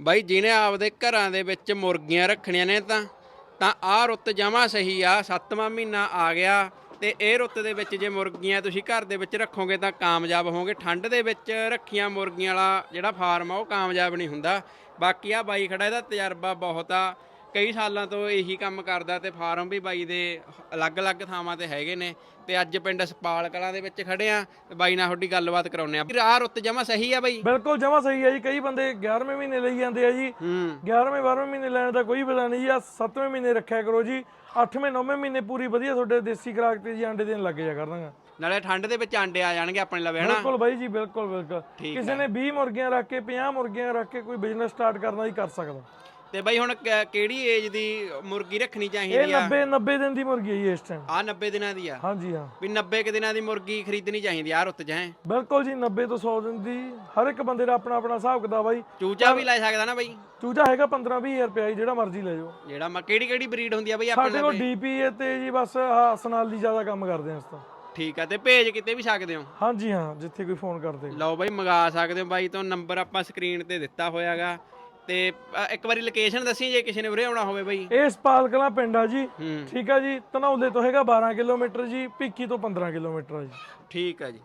ਬਾਈ, ਜਿਹਨੇ ਆਪਦੇ ਘਰਾਂ ਦੇ ਵਿੱਚ ਮੁਰਗੀਆਂ ਰੱਖਣੀਆਂ ਨੇ ਤਾਂ ਤਾਂ ਆਹ ਰੁੱਤ ਜਮਾ ਸਹੀ ਆ, ਸੱਤਵਾਂ ਮਹੀਨਾ ਆ ਗਿਆ ਤੇ ਇਹ ਰੁੱਤ ਦੇ ਵਿੱਚ ਜੇ ਮੁਰਗੀਆਂ ਤੁਸੀਂ ਘਰ ਦੇ ਵਿੱਚ ਰੱਖੋਗੇ ਤਾਂ ਕਾਮਯਾਬ ਹੋਵੋਗੇ। ਠੰਡ ਦੇ ਵਿੱਚ ਰੱਖੀਆਂ ਮੁਰਗੀਆਂ ਵਾਲਾ ਜਿਹੜਾ ਫਾਰਮ ਆ, ਉਹ ਕਾਮਯਾਬ ਨਹੀਂ ਹੁੰਦਾ। ਬਾਕੀ ਆ ਬਾਈ ਖੜਾ, ਇਹਦਾ ਤਜਰਬਾ ਬਹੁਤ ਆ। ਕਈ ਸਾਲਾਂ ਤੋਂ ਇਹੀ ਕੰਮ ਕਰਦਾ ਤੇ ਫਾਰਮ ਵੀ ਬਾਈ ਦੇ ਅਲੱਗ-ਅਲੱਗ ਥਾਵਾਂ ਤੇ ਹੈਗੇ ਨੇ ਤੇ ਅੱਜ ਪਿੰਡ ਸਪਾਲ ਕਲਾਂ ਦੇ ਵਿੱਚ ਖੜੇ ਆ ਤੇ ਬਾਈ ਨਾਲ ਤੁਹਾਡੀ ਗੱਲਬਾਤ ਕਰਾਉਨੇ ਆ। ਆਹ ਰੁੱਤ ਜਮਾ ਸਹੀ ਆ ਬਾਈ? ਬਿਲਕੁਲ ਜਮਾ ਸਹੀ ਹੈ ਜੀ। ਕਈ ਬੰਦੇ 11ਵੇਂ ਮਹੀਨੇ ਲਈ ਜਾਂਦੇ ਆ ਜੀ। ਹੂੰ। 11ਵੇਂ 12ਵੇਂ ਮਹੀਨੇ ਲੈਣ ਦਾ ਕੋਈ ਪਤਾ ਨਹੀਂ ਜੀ। ਆ 7ਵੇਂ ਮਹੀਨੇ ਰੱਖਿਆ ਕਰੋ ਜੀ। 8ਵੇਂ 9ਵੇਂ ਮਹੀਨੇ ਪੂਰੀ ਵਧੀਆ ਤੁਹਾਡੇ ਦੇਸੀ ਖੁਰਾਕ ਤੇ ਜੀ ਆਂਡੇ ਦੇਣ ਲੱਗ ਜਾ ਕਰਦਾਂਗਾ ਨਾਲੇ ਠੰਡ ਦੇ ਵਿੱਚ ਆਂਡੇ ਆ ਜਾਣਗੇ ਆਪਣੇ ਲਵੇ ਹਨਾ? ਬਿਲਕੁਲ ਬਾਈ ਜੀ ਬਿਲਕੁਲ ਬਿਲਕੁਲ। ਕਿਸੇ ਨੇ 20 ਮੁਰਗੀਆਂ ਰੱਖ ਕੇ 50 ਮੁਰਗੀਆਂ ਰੱਖ ਕੇ ਕੋਈ ਬਿਜ਼ਨਸ ਸਟਾਰਟ ਕਰਨਾ ਹੀ ਕਰ ਸਕਦਾ। ਤੇ ਬਾਈ ਹੁਣ ਕ- ਕਿਹੜੀ ਏਜ ਦੀ ਮੁਰਗੀ ਰੱਖਣੀ ਇਹ ਚਾਹੀਦੀ ਆ? 90 90 ਦਿਨ ਦੀ ਮੁਰਗੀ ਹੈ ਜੀ ਇਸ ਟਾਈਮ ਆ 90 ਦਿਨਾਂ ਦੀ ਆ? ਹਾਂਜੀ ਹਾਂ। ਵੀ 90 ਕੁ ਦਿਨਾਂ ਦੀ ਮੁਰਗੀ ਖਰੀਦਣੀ ਚਾਹੀਦੀ ਆ ਰੁੱਤ 'ਚ ਹੈ? ਬਿਲਕੁਲ ਜੀ 90 ਤੋਂ 100 ਦਿਨ ਦੀ। ਹਰ ਇੱਕ ਬੰਦੇ ਦਾ ਆਪਣਾ ਆਪਣਾ ਹਿਸਾਬ ਕਿਤਾਬ ਆ ਜੀ। ਚੂਚਾ ਵੀ ਲੈ ਸਕਦਾ ਨਾ ਬਾਈ? ਚੂਚਾ ਹੈਗਾ 15 20000 ਰੁਪਏ ਜਿਹੜਾ ਮਰਜ਼ੀ ਲੈ ਜਾਓ। ਜਿਹੜਾ ਮ- ਕਿਹੜੀ ਕਿਹੜੀ ਬਰੀਡ ਹੁੰਦੀ ਆ ਬਾਈ ਆਪਣੇ ਸਾਡੇ ਕੋਲ ਲਵੇ ਡੀਪੀ ਤੇ ਜੀ ਬਸ ਆਹ ਸਨਾਲ ਦੀ ਜ਼ਿਆਦਾ ਕੰਮ ਕਰਦੇ ਹਾਂ ਇਸ ਤੋਂ। ਠੀਕ ਆ ਤੇ ਭੇਜ ਕਿਤੇ ਵੀ ਸਕਦੇ ਹੋ? ਹਾਂਜੀ ਹਾਂ ਜਿੱਥੇ ਕੋਈ ਫੋਨ ਕਰਦੇ। ਲਓ ਬਾਈ ਮੰਗਾ ਸਕਦੇ ਹੋ ਬਾਈ ਤੋਂ ਨੰਬਰ ਆਪਾਂ ਸਕਰੀਨ ਤੇ ਦਿੱਤਾ ਹੋਇਆਗਾ। ਤੇ ਅ, ਇੱਕ ਵਾਰੀ ਲੋਕੇਸ਼ਨ ਦੱਸੀ ਜੇ ਕਿਸੇ ਨੇ ਉਰੇ ਆਉਣਾ ਹੋਵੇ ਬਾਈ। ਇਹ ਸਪਾਲ ਕਲਾਂ ਪਿੰਡ ਆ ਜੀ। ਹੂੰ। ਠੀਕ ਆ ਜੀ ਧਨੌਲੇ ਤੋਂ ਹੈਗਾ 12 ਕਿਲੋਮੀਟਰ ਜੀ ਭਿੱਖੀ ਤੋਂ 15 ਕਿਲੋਮੀਟਰ ਆ ਜੀ। ਠੀਕ ਆ ਜੀ।